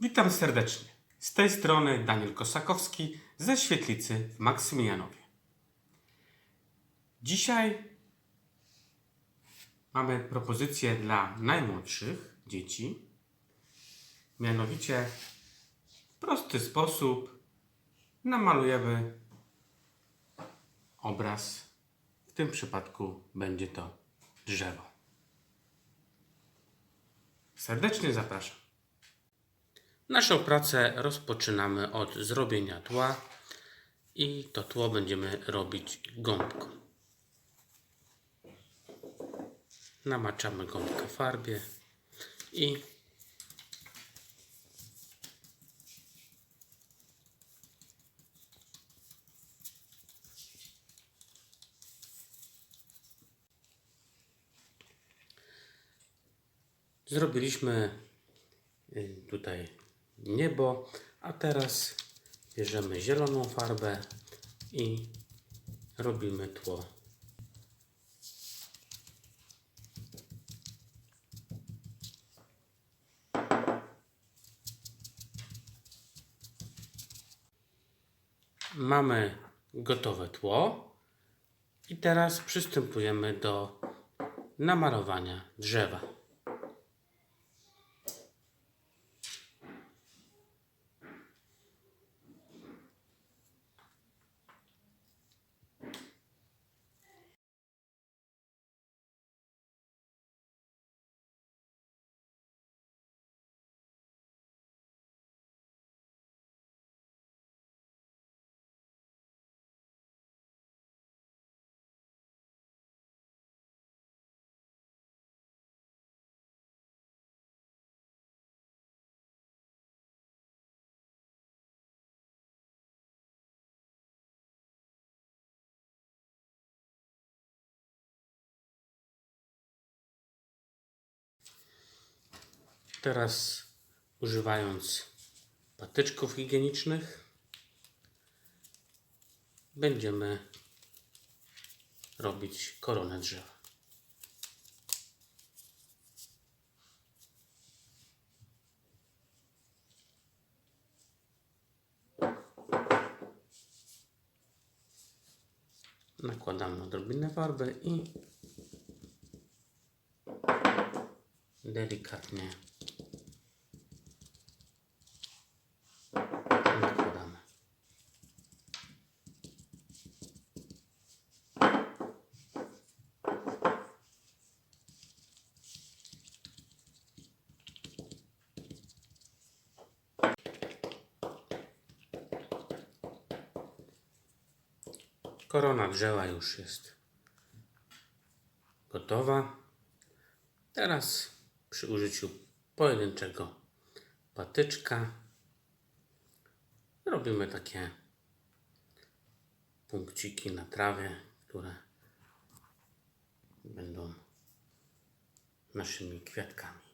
Witam serdecznie. Z tej strony Daniel Kosakowski ze Świetlicy w Maksymilianowie. Dzisiaj mamy propozycję dla najmłodszych dzieci. Mianowicie w prosty sposób namalujemy obraz. W tym przypadku będzie to drzewo. Serdecznie zapraszam. Naszą pracę rozpoczynamy od zrobienia tła i to tło będziemy robić gąbką. Namaczamy gąbkę farbie i zrobiliśmy y, tutaj niebo, a teraz bierzemy zieloną farbę i robimy tło. Mamy gotowe tło i teraz przystępujemy do namalowania drzewa. Teraz używając patyczków higienicznych będziemy robić koronę drzewa. Nakładamy odrobinę farby i delikatnie nakładamy. Korona drzewa już jest gotowa. Teraz przy użyciu pojedynczego patyczka robimy takie punkciki na trawie, które będą naszymi kwiatkami.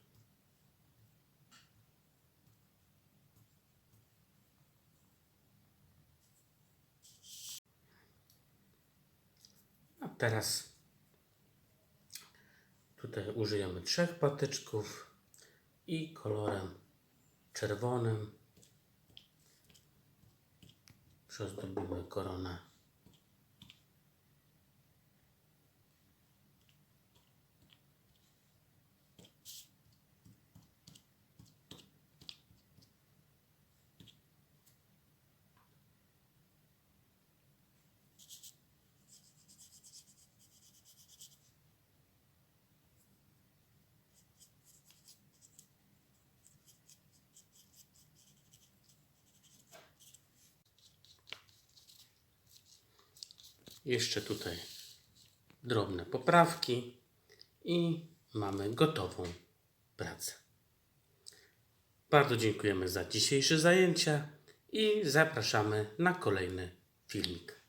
A teraz Tutaj użyjemy trzech patyczków i kolorem czerwonym przezdobimy koronę. Jeszcze tutaj drobne poprawki i mamy gotową pracę. Bardzo dziękujemy za dzisiejsze zajęcia i zapraszamy na kolejny filmik.